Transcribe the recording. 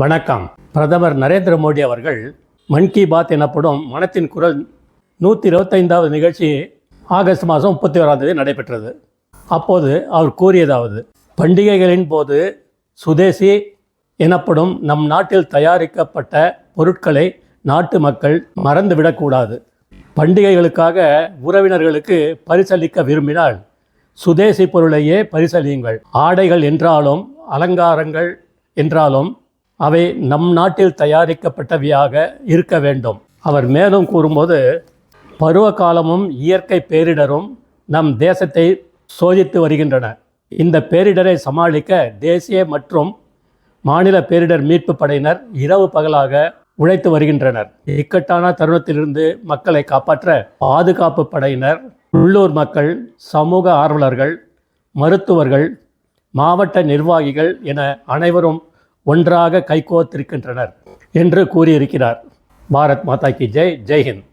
வணக்கம். பிரதமர் நரேந்திர மோடி அவர்கள் மன் கி பாத் எனப்படும் மனத்தின் குரல் நூற்றி இருபத்தைந்தாவது நிகழ்ச்சி ஆகஸ்ட் மாதம் முப்பத்தி ஓராம் தேதி நடைபெற்றது. அப்போது அவர் கூறியதாவது பண்டிகைகளின் போது சுதேசி எனப்படும் நம் நாட்டில் தயாரிக்கப்பட்ட பொருட்களை நாட்டு மக்கள் மறந்துவிடக்கூடாது. பண்டிகைகளுக்காக உறவினர்களுக்கு பரிசளிக்க விரும்பினால் சுதேசி பொருளையே பரிசளியுங்கள். ஆடைகள் என்றாலும் அலங்காரங்கள் என்றாலும் அவை நம் நாட்டில் தயாரிக்கப்பட்டவையாக இருக்க வேண்டும். அவர் மேலும் கூறும்போது பருவ காலமும் இயற்கை பேரிடரும் நம் தேசத்தை சோதித்து வருகின்றன. இந்த பேரிடரை சமாளிக்க தேசிய மற்றும் மாநில பேரிடர் மீட்பு படையினர் இரவு பகலாக உழைத்து வருகின்றனர். இக்கட்டான தருணத்திலிருந்து மக்களை காப்பாற்ற பாதுகாப்பு படையினர் உள்ளூர் மக்கள் சமூக ஆர்வலர்கள் மருத்துவர்கள் மாவட்ட நிர்வாகிகள் என அனைவரும் ஒன்றாக கைகோத்திருக்கின்றனர் என்று கூறியிருக்கிறார். பாரத் மாதா கி ஜெய். ஜெய்ஹிந்த்